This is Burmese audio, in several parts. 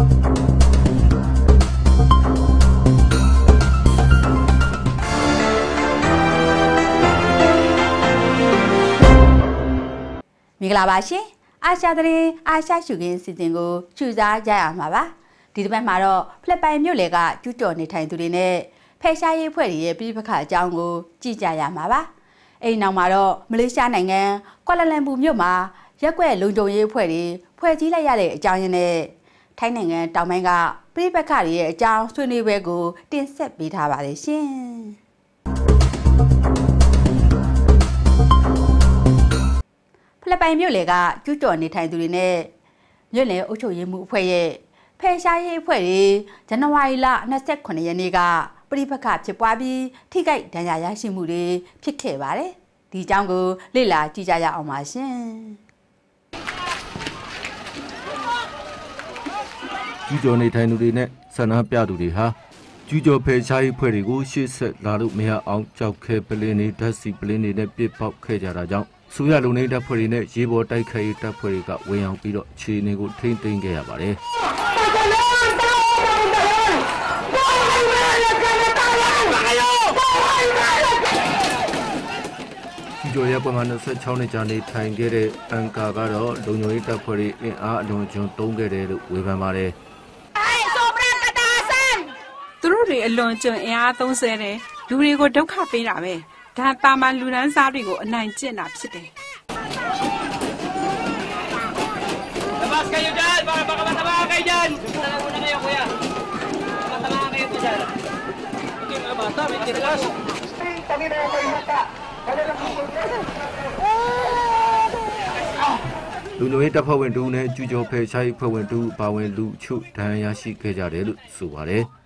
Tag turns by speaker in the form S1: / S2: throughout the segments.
S1: မင်္ဂလာပါရှင်အာရှသတင်းအာရှရှုခင်းစီစဉ်ကိုချူစားကြရမှာပါဒီတစ်ပတ်မှာတော့ဖလက်ပိုင်မြို့လေကကျူးကျော်နေထိုင်သူတွေနဲ့ဖဲရှားရေးဖွဲ့တွေရဲ့ပြည်ပခါအကြောင်းကိုကြည့်ကြရမှာပါအဲ့နောက်မှာတော့မလေးရှားနိုင်ငံကွာလာလမ်ပူမြို့မှာရက်ွက်လုံခြုံရေးဖွဲ့တွေဖွဲ့စည်းလိုက်ရတဲ့အကြောင်းရင်းနဲ့ ထိုင်းနိုင်ငံတောင်ပိုင်းကပြည်ပခါတွေရဲ့အကြောင်းဆွေးနွေးပွဲကို တင်ဆက်ပေးထားပါတယ်ရှင်ဖလက်ပိုင်မြို့လေကကျူးကျော်နေထိုင်သူတွေနဲ့မြို့လေအုပ်ချုပ်ရေးမှုအဖွဲ့ရဲ့ဖယ်ရှားရေးအဖွဲ့တွေဇန်နဝါရီလ29ရက်နေ့ကပြိပခဖြစ်ပွားပြီးထိခိုက်ဒဏ်ရာရရှိမှုတွေဖြစ်ခဲ့ပါတယ်။ဒီအကြောင်းကိုလေ့လာကြည့်ကြရအောင်ပါရှင်။
S2: ကျူးကျော်နေထိုင်သူတွေနဲ့ဆန္ဒပြသူတွေဟာကျူးကျော်ဖယ်ရှားရေးဖွဲ့တွေကိုရှေ့ဆက်လာလို့မရအောင်ကြောက်ခဲပလင်းတွေဓာတ်စီပလင်းတွေနဲ့ပြစ်ပေါက်ခဲ့ကြတာကြောင့်ဆိုရလုံနေတပ်ဖွဲ့တွေနဲ့ရေပေါ်တိုက်ခိုက်ရေးတပ်ဖွဲ့တွေကဝင်ရောက်ပြီးတော့ခြေနေကိုထိမ့်သိမ်းခဲ့ရပါတယ်။ကျော်ရပွဲမှာ26နှစ်ကြာနေထိုင်ခဲ့တဲ့အန်ကာကတော့လုံခြုံရေးတပ်ဖွဲ့တွေအင်အားအလွန်ကျွံတုံးခဲ့တယ်လို့ဝေဖန်ပါတယ်
S3: သူ တို့တွေအလွန်ကျွံအင်အားသုံးဆဲတယ်လူတွေကိုဒုက္ခပေးတာပဲဒါတာမန်လူဒန်းစားတွေကိုအနိုင်ကျင့်တာဖြစ်တယ်
S4: Labas kayo dyan! Baka baka matama kayo dyan! Dito na muna kayo, kuya. Matama kayo po dyan. Hindi mga bata, may tiralas.
S2: လူမျိုးရေးတပ်ဖွဲ့ဝင်တူနဲ့ကျူကျော်ဖယ်ရှားရေးဖွဲ့ဝင်တူပါဝင်လူချုဒဏ်ရာရှိခဲ့ကြတယ်လို့ဆိုပါတယ်။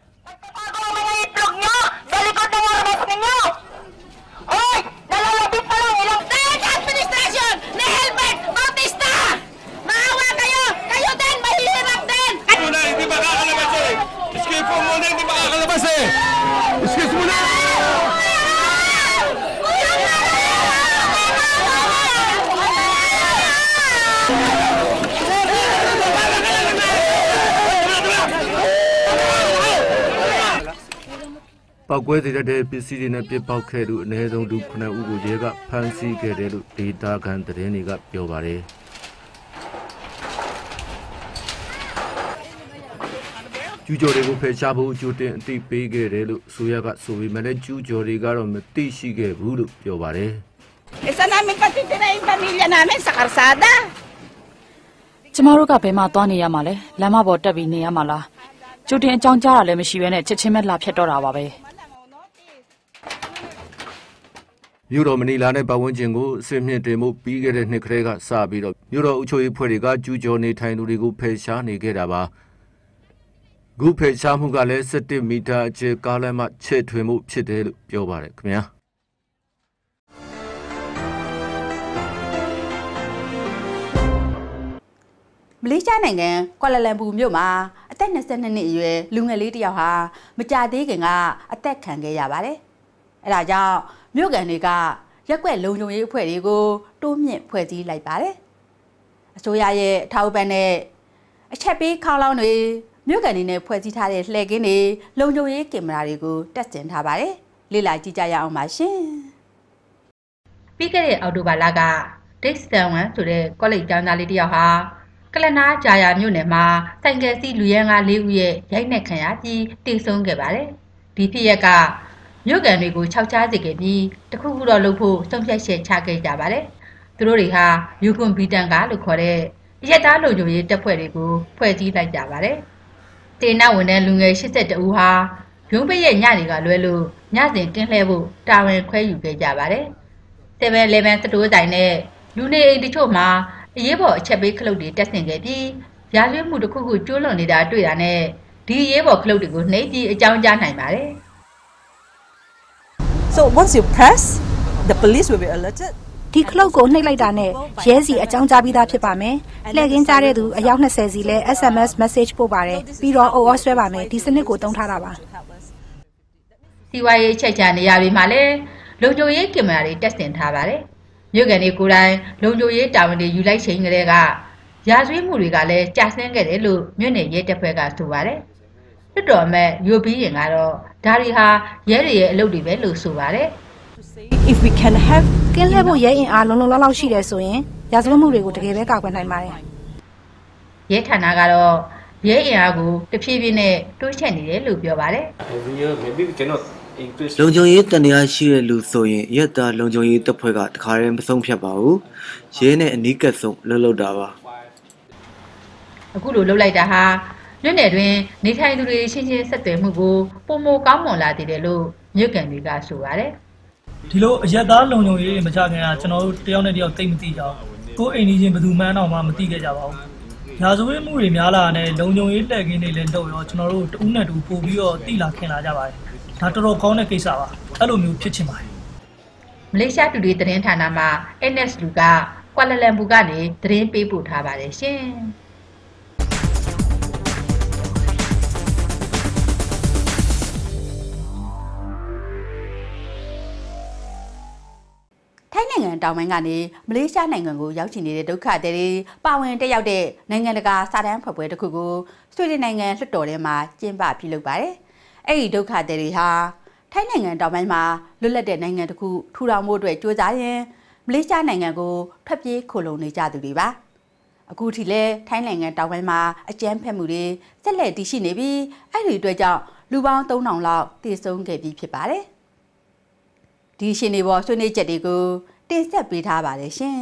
S2: ပောက်ကွဲစေတဲ့ပစ္စည်းတွေနဲ့ပြစ်ပေါက်ခဲ့သူအ ਨੇ ဆုံးလူ9ဦးကိုရဲကဖမ်းဆီးခဲ့တယ်လို့ဒေတာခံသတင်းတွေကပြောပါတယ်ကျူးကျော်တွေကိုဖယ်ရှားဖို့အကျိုးတင်အသိပေးခဲ့တယ်လို့ဆိုရကဆိုပေမဲ့လည်းကျူးကျော်တွေကတော့မသိရှိခဲ့ဘူးလို့ပြောပါတယ်
S5: Isa namin patitira yung pamilya namin sa karsada.
S6: ကျမတို့ကဘယ်မှာသွားနေရမှာလဲလမ်းမပေါ်တက်ပြီးနေရမှာလားကျိုတင်အကြောင်းကြားတာလည်းမရှိဘဲနဲ့ချက်ချင်းပဲလာဖြတ်တော့တာပါပဲ
S2: မြို့တော်မနီလာနဲ့ပတ်ဝန်းကျင်ကိုအစစ်မြင့်တင်မှုပြီးခဲ့တဲ့နှစ်ကလေးကစပြီးတော့မြို့တော်အုပ်ချုပ်ရေးဖွဲ့တွေကကျူးကျော်နေထိုင်သူတွေကိုဖယ်ရှားနေခဲ့တာပါခုဖယ်ရှားမှုကလည်း17မီတာအကျယ်ကားလမ်းမှချဲ့ထွင်မှုဖြစ်တယ်လို့ပြောပါတယ်ခင်ဗျာ။
S1: မလေးရှားနိုင်ငံကွာလာလမ်ပူမြို့မှာအသက်22နှစ်အရွယ်လူငယ်လေးတစ်ယောက်ဟာမကြသေးခင်ကအသက်ခံခဲ့ရပါတယ်။အဲဒါကြောင့် မြို့ကန်တွေကရက်ွက်လုံခြုံရေးအဖွဲ့တွေကိုတိုးမြင့်ဖွဲ့စည်းလိုက်ပါတယ်။အစိုးရရဲ့အထောက်အပံ့နဲ့အချက်ပေးခေါင်းလောင်းတွေမြို့ကန်တွေနဲ့ဖွဲ့စည်းထားတဲ့လှည့်ကင်းတွေလုံခြုံရေးကင်မရာတွေကိုတက်ဆင်ထားပါတယ်။လေ့လာကြည့်ကြရအောင်ပါရှင်။ပြီးခဲ့တဲ့အော်တိုဘာလကဒိတ်စတန်ဝမ်ဆိုတဲ့ကောလိပ်ကျောင်းသားလေးတစ်ယောက်ဟာကလနာဂျာယာမြို့နယ်မှာတိုင်ကယ်စီလူရန်ကား၄ဦးရဲ့ရိုက်နှက်ခံရပြီးတည်ဆုံခဲ့ပါတယ်။ဒီဖြစ်ရက်က မြို့ကန်တွေကိုခြောက်ချားစေခဲ့ပြီးတခုခုတော့လုပ်ဖို့ဆုံးဖြတ်ချက်ချခဲ့ကြပါတယ်။သူတို့တွေဟာယူကွန်ဘီတန်ကာလို့ခေါ်တဲ့ရက်သားလူမျိုးရေးတပ်ဖွဲ့တွေကိုဖွဲ့စည်းလိုက်ကြပါတယ်။တေနဝန်ထမ်းလူငယ်82ဦးဟာရုံးပိတ်ရဲ့ညတွေကလွဲလို့ညစဉ်ကင်းလှည့်ဖို့တာဝန်ခွဲယူခဲ့ကြပါတယ်။ 7-Eleven စတိုးဆိုင်နဲ့လူနေအိမ်တချို့မှာအရေးပေါ်အချက်ပေးခလုတ်တွေတက်ဆင်ခဲ့ပြီးရာဇဝတ်မှုတစ်ခုခုကျိုးလွန်နေတာတွေ့တာနဲ့ဒီအရေးပေါ်ခလုတ်တွေကိုနှိပ်ပြီးအကြောင်းကြားနိုင်ပါတယ်
S7: So once you press, the police will be alerted.
S8: ဒီခလုတ်ကိုနှိပ်လိုက်တာနဲ့ရဲစီအကြောင်းကြားပြီးသားဖြစ်ပါမယ်။လှည့်ကင်းကြားတဲ့သူအယောက်20စီလဲ SMS message ပို့ပါတယ်။ပြီးတော့ OO ဆွဲပါမယ်။ဒီစနစ်ကိုတုံးထားတာပါ။
S1: စီဝါရေးချက်ချနေရာတွေမှာလည်းလုံခြုံရေးကင်မရာတွေတက်ဆင်ထားပါတယ်။မြို့ကန်တွေကိုယ်တိုင်လုံခြုံရေးတာဝန်တွေယူလိုက်ချိန်ကလေးကရာဇဝတ်မှုတွေကလည်းကြာဆင်းခဲ့တယ်လို့မြို့နယ်ရဲတပ်ဖွဲ့ကဆိုပါတယ်။ လွတ်တော်အမတ်ယူပြီးရင်ကတော့ဒါတွေဟာရဲတွေရဲ့အလုပ်တွေပဲလို့ဆိုပါတယ်
S7: If we can have
S8: ကင်းလှည့်ဖို့ရဲအင်အားလုံလုံလောက်လောက်ရှိတယ်ဆိုရင်ရာဇဝတ်မှုတွေကိုတကယ်ပဲကာကွယ်နိုင်ပါတယ်။
S1: ရဲဌာနကတော့ရဲအင်အားကိုတဖြည်းဖြည်းနဲ့တိုးချဲ့နေတယ်လို့ပြောပါတယ်
S4: Every year, maybe we cannot increase.
S9: လုံခြုံရေးတန်တရားရှိတဲ့လူဆိုရင်ရက်သားလုံခြုံရေးတပ်ဖွဲ့ကတခါတည်းမဆုံးဖြတ်ပါဘူးရဲနဲ့အနီးကပ်ဆုံးလှုပ်လှုပ်တာပါ။
S1: အခုလိုလှုပ်လိုက်တာဟာ မြို့နယ်တွင်နေထိုင်သူတွေချင်းချင်းဆက်သွယ်မှုကိုပုံမကောင်းမွန်လာသေးတယ်လို့မြို့ကန်တွေကဆိုပါတယ်။
S10: ဒီလိုအရက်သားလုံုံရေးမကြခင်ကကျွန်တော်တို့တယောက်နဲ့တယောက်တိတ်မသိကြဘူးကိုယ်အိမ်ကြီးချင်းဘယ်သူမှန်းတော့မှမသိခဲ့ကြပါဘူးရာဇဝတ်မှုတွေများလာတဲ့လုံုံရေးတက်ကင်းတွေလည်းလုပ်ရောကျွန်တော်တို့တဦးနဲ့တူပို့ပြီးတော့တိလာခင်လာကြပါတယ်ဒါတော်တော်ကောင်းတဲ့ကိစ္စပါအဲ့လိုမျိုးဖြစ်ချင်ပါတယ်
S1: မလေးရှားတူဒီသတင်းဌာနမှ NS လူကကွာလာလမ်ပူကနေသတင်းပေးပို့ထားပါတယ်ရှင်။ နိုင်ငံတောင်ပိုင်းကနေမလေးရှားနိုင်ငံကိုရောက်ရှိနေတဲ့ဒုက္ခသည်တွေပါဝင်တက်ရောက်တဲ့နိုင်ငံတကာစာတမ်းဖွဲ့ပွဲတစ်ခုကိုဆွေဒင်နိုင်ငံလွှတ်တော်ထဲမှာကျင်းပပြုလုပ်ပါတယ်။အဲ့ဒီဒုက္ခသည်တွေဟာထိုင်းနိုင်ငံတောင်ပိုင်းမှာလွတ်လပ်တဲ့နိုင်ငံတစ်ခုထူထောင်ဖို့အတွက်ကြိုးစားရင်မလေးရှားနိုင်ငံကိုထွက်ပြေးခိုလုံနေကြသူတွေပါ။အခုထိလဲထိုင်းနိုင်ငံတောင်ပိုင်းမှာအကြမ်းဖက်မှုတွေဆက်လက်တည်ရှိနေပြီးအဲ့ဒီအတွက်ကြောင့်လူပေါင်း3000လောက်တည်ဆုံခဲ့ပြီးဖြစ်ပါတယ်။ဒီရှင်တွေပေါ်ဆွေးနွေးချက်တွေကို တင်ဆက်ပေးထားပါတယ်ရှင်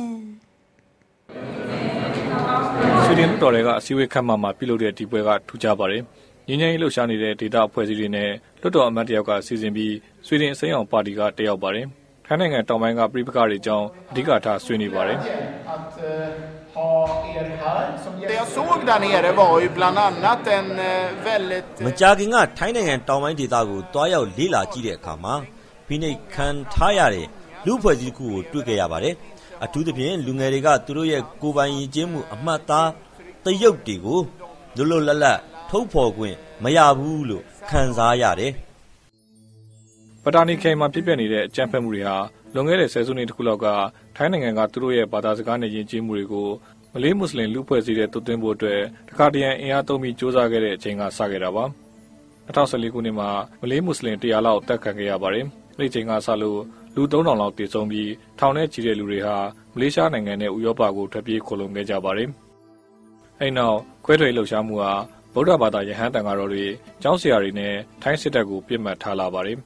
S1: ။
S11: ဆွေဒင်လွှတ်တော်တွေကအစည်းအဝေးခန်းမမှာပြုလုပ်တဲ့ဒီပွဲကထူးခြားပါတယ်။ငင်းငင်းလှုပ်ရှားနေတဲ့ဒေတာအဖွဲ့အစည်းတွေနဲ့လွှတ်တော်အမတ်တယောက်ကစီစဉ်ပြီးဆွေဒင်အစိမ်းအောင်ပါတီကတက်ရောက်ပါတယ်။ထိုင်းနိုင်ငံတောင်ပိုင်းကပြည်ပခါတွေအကြောင်းအဓိကထားဆွေးနွေးပါတယ်
S12: Det jag såg där nere var ju bland annat en eh, väldigt
S13: မကြာခင်ကထိုင်းနိုင်ငံတောင်ပိုင်းဒေသကိုတွားရောက်လေ့လာကြည့်တဲ့အခါမှာဖိနှိပ်ခံထားရတဲ့ လူဖွဲ့စည်းတစ်ခုကို တွေ့ခဲ့ရပါတယ်။အထူးသဖြင့် လူငယ်တွေက သူတို့ရဲ့ ကိုယ်ပိုင်ရည်ကျင်းမှု အမှတ်သားတရုပ်တွေကို လွတ်လွတ်လပ်လပ် ထုတ်ဖော်ခွင့် မရဘူးလို့ ခံစားရတယ်။။
S11: ပတာနီခိုင်မှာ ဖြစ်ပျက်နေတဲ့ အကြမ်းဖက်မှုတွေဟာ လွန်ခဲ့တဲ့ ဆယ်စုနှစ်တခုလောက်က ထိုင်းနိုင်ငံက သူတို့ရဲ့ ဘာသာစကားနဲ့ ယဉ်ကျေးမှုတွေကို မလေးမွတ်စလင် လူဖွဲ့စည်းတဲ့တုတ်သွင်းဖို့အတွက် တခါတရံ အင်အားသုံးပြီးစ조사ခဲ့တဲ့အချိန်က စခဲ့တာပါ။2014ခုနှစ်မှာ မလေးမွတ်စလင်100လောက်တက်ခံခဲ့ရပါတယ်။အဲဒီချိန်ကစလို့ လူ3000လောက်တည်ဆုံပြီးထောင်ထဲချီတဲ့လူတွေဟာမလေးရှားနိုင်ငံနဲ့ဥရောပကိုထွက်ပြေးခိုလုံခဲ့ကြပါတယ်။အဲဒီနောက်ခွဲထွက်လှုပ်ရှားမှုဟာဗုဒ္ဓဘာသာယဟန်တန်ဃာတော်တွေကျောင်းဆရာတွေနဲ့ထိုင်းစစ်တပ်ကိုပြစ်မှတ်ထားလာပါတယ်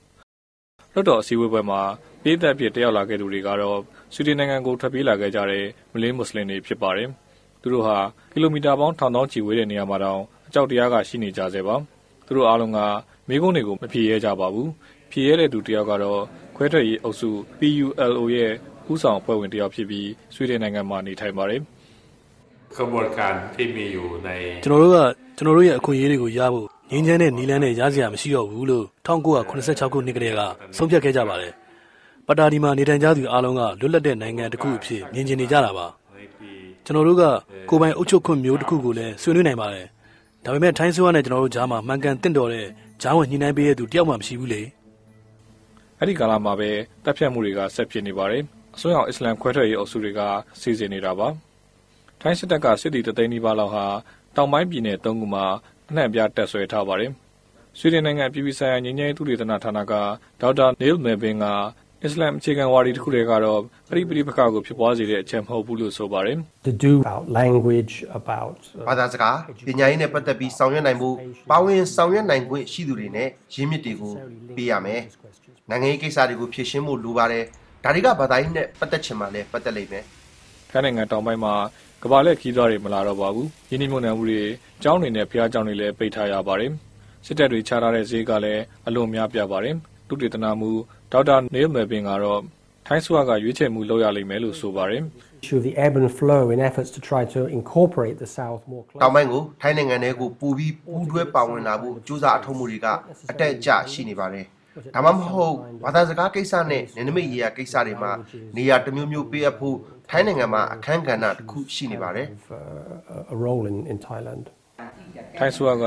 S11: ။လွှတ်တော်အစည်းအဝေးပွဲမှာပြည်သက်ပြတက်ရောက်လာခဲ့သူတွေကတော့ဆွီဒင်နိုင်ငံကိုထွက်ပြေးလာခဲ့ကြတဲ့မလေးမွတ်စလင်တွေဖြစ်ပါတယ်။သူတို့ဟာကီလိုမီတာပေါင်းထောင်သောချီဝေးတဲ့နေရာမှာတောင်အကြောက်တရားကရှိနေကြစေပါ။သူတို့အားလုံးကမိကုန်းတွေကိုမဖြေရဲကြပါဘူး။ဖြေရဲတဲ့သူတယောက်ကတော့ ခွဲထွက်ရေးအုပ်စု PULO ရဲ့ဦးဆောင်အဖွဲ့ဝင်တယောက်ဖြစ်ပြီးဆွေဒင်နိုင်ငံမှာနေထိုင်ပါတယ်။
S14: ကဘလကန်ဖြစ်မီယူနေ
S15: ကျွန်တော်တို့ကကျွန်တော်တို့ရဲ့အခွင့်အရေးတွေကိုရဖို့ငင်းချမ်းတဲ့နီလန်းနဲ့ရစရာမရှိတော့ဘူးလို့1986ခုနှစ်ကတည်းကဆုံးဖြတ်ခဲ့ကြပါတယ်။ပတာဒီမှာနေထိုင်ကြသူအားလုံးကလွတ်လပ်တဲ့နိုင်ငံတစ်ခုအဖြစ်မြင်ကျင်နေကြတာပါ။ကျွန်တော်တို့ကကိုပိုင်အုပ်ချုပ်ခွင့်မျိုးတစ်ခုကိုလည်းဆွေးနွေးနိုင်ပါတယ်။ဒါပေမဲ့ထိုင်းဆိုးရနဲ့ကျွန်တော်တို့ကြားမှာမှန်ကန်တင့်တော်တဲ့ဂျားဝင်ညှိနှိုင်းပေးရတဲ့သူတယောက်မှမရှိဘူးလေ။
S11: အဲ့ဒီကာလမှာပဲတပ်ဖြတ်မှုတွေကဆက်ဖြစ်နေပါတယ်။အစွန်းရောက်အစ္စလမ်ခွဲထွက်ရေးအုပ်စုတွေကစီစဉ်နေတာပါ။ထိုင်းစစ်တပ်ကစစ်တီတသိန်းနီးပါးလောက်ဟာတောင်ပိုင်းပြည်နယ်၃ခုမှာအနှံ့ပြတက်ဆွဲထားပါတယ်။ဆွေဒင်နိုင်ငံပြည်ပဆိုင်ရာငြိမ်းချမ်းရေးသုတေသနဌာနကဒေါက်တာနေလ်မဲဘင်က အစ္စလမ်အခြေခံဝါဒီတစ်ခုတည်းကတော့ပြိပရိပခါကိုဖြစ်ပွားစေတဲ့အချက်မဟုတ်ဘူးလို့ဆိုပါတယ်
S16: to do about language about
S17: ဘာသာစကားပညာရေးနဲ့ပတ်သက်ပြီးဆောင်ရွက်နိုင်မှုပါဝင်ဆောင်ရွက်နိုင်ခွင့်ရှိသူတွေနဲ့ရင်းမြစ်တွေကိုပေးရမယ်နိုင်ငံရေးကိစ္စတွေကိုဖြေရှင်းဖို့လိုပါတယ်ဒါတွေကဘာသာရေးနဲ့ပတ်သက်ချင်မှလည်းပတ်သက်လိမ့်မယ်။
S11: ထိုင်းနိုင်ငံတောင်ပိုင်းမှာကဘာလက်ခီးသွားတွေမလာတော့ပါဘူး။ယင်းနှိမ့်နှံမှုတွေကျောင်းတွေနဲ့ဖျားကျောင်းတွေလည်းပိတ်ထားရပါတယ်။စစ်တပ်တွေချထားတဲ့ဈေးကလည်းအလွန်များပြားပါတယ်။သူတေသနာမူ ဒေါက်တာနေလ်မဲဘင်ကတော့ထိုင်းဆွာကရွေးချယ်မှုလုပ်ရလိမ့်မယ်လို့ဆိုပါတယ်
S16: issue the ebb and flow in efforts to try to incorporate the south more
S17: တောင်ပိုင်းကိုထိုင်းနိုင်ငံထဲကိုပူပြီးပူးတွဲပါဝင်လာဖို့ကြိုးစားအထောက်မှုတွေကအတက်အကျရှိနေပါတယ်ဒါမှမဟုတ်ဘာသာစကားကိစ္စနဲ့နယ်နိမိတ်ရေးရာကိစ္စတွေမှာနေရာတစ်မျိုးမျိုးပေးအပ်ဖို့ထိုင်းနိုင်ငံမှာအခမ်းကဏ္ဍတစ်ခုရှိနေပါတယ်
S16: a role in in Thailand ။
S11: ထိုင်းဆွာက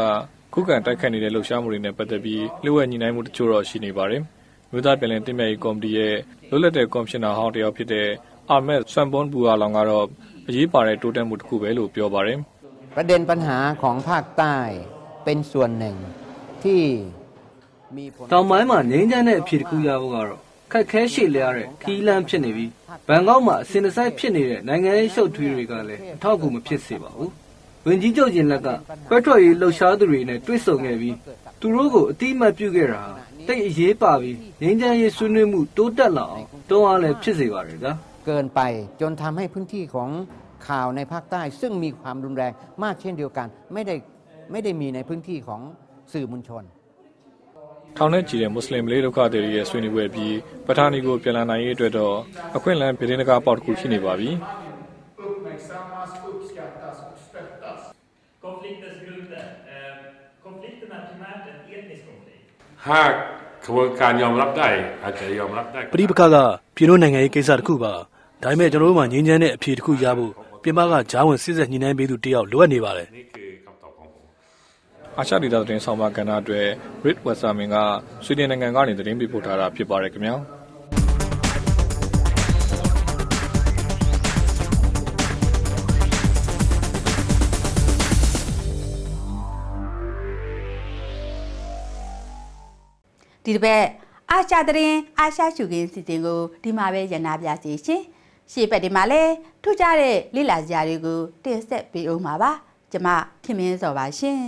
S11: ခုခံတိုက်ခတ်နေတဲ့လှုပ်ရှားမှုတွေနဲ့ပတ်သက်ပြီးလှုပ်ဝက်ညီနိုင်မှုတချို့တော့ရှိနေပါတယ်။ မြို့သားပြည်လည်တင်မြတ်ရေးကော်မတီရဲ့လွတ်လပ်တဲ့ကော်မရှင်နာဟောင်းတယောက်ဖြစ်တဲ့အာမက်ဆွမ်ပွန်ဘူအာလောင်ကတော့အ အရေးပါတဲ့တိုးတက်မှုတစ်ခုပဲလို့ပြောပါတယ်
S18: ประเด็นปัญหาของภาคใต้เป็นส่วนหนึ่งที่มีผล
S19: တောင်ပိုင်းမှာငိမ့်ချမ်းတဲ့အဖြစ်တစ်ခုရဖို့ကတော့ခက်ခဲရှည်လျားတဲ့ခီးလန်းဖြစ်နေပြီးဘန်ကောက်မှာအစင်တစိုက်ဖြစ်နေတဲ့နိုင်ငံရေးရှုပ်ထွေးတွေကလည်းအထောက်အကူမဖြစ်စေပါဘူး။ဝင်ကြီးချုပ်ကျင်လက်ကခွဲထွက်ရေးလှုပ်ရှားသူတွေနဲ့တွေ့ဆုံခဲ့ပြီးသူတို့ကိုအတိအမှတ်ပြုခဲ့တာဟာ တိတ်အရေးပါပြီးငိမ့်ချမ်းရေးဆွေးနွေးမှုတိုးတက်လာအောင်တွန်းအားလည်းဖြစ်စေပါတယ်ဗျာ
S18: เกินไปจนทำให้พื้นที่ของข่าวในภาคใต้ ซึ่งมีความรุนแรงมากเช่นเดียวกัน ไม่ได้ไม่ได้มีในพื้นที่ของสื่อมวลชน
S11: ထောင်နဲ့ကြည်တဲ့မွတ်စလင်မလေးဒုက္ခသည်တွေရဲ့ဆွေးနွေးပွဲပြီးပဌာနီကိုပြန်လာနိုင်ရေးအတွက်တော့အခွင့်အလမ်းပြည်ထင်ကားပေါက်တစ်ခုရှိနေပါပြီ
S12: uppmärksammas, uppskattas och stöttas.
S20: Konfliktens grunder. Eh, konflikten är primärt en etnisk konflikt.
S14: หากขบวนการยอมรับได้อาจจะยอมรับได้
S15: ပဋိပက္ခကပြည်လို့နိုင်ငံရေးကိစ္စတစ်ခုပါဒါပေမဲ့ကျွန်တော်တို့မှငြင်းချမ်းတဲ့အဖြေတစ်ခုရဖို့ပြင်ပကဂျားဝင်စစ်ဆက်ညှိနှိုင်းပေးသူတယောက်လိုအပ်နေပါတယ်
S11: အာရှဒေသသတင်းဆောင်မကဏ္ဍအတွက် Red Westermin ကဆွေဒင်နိုင်ငံကနေသတင်းပေးပို့ထားတာဖြစ်ပါတယ်ခင်ဗျာ
S1: ဒီတစ်ပတ်အာရှသတင်းအာရှရှုခင်းစီစဉ်ကိုဒီမှာပဲရနာပြစီရှင်ရှေ့ဘက်ဒီမှာလည်းထူးခြားတဲ့လိလာစရာတွေကိုတင်ဆက်ပေးအောင်ပါပါ ကျမခင်မင်းစောပါရှင်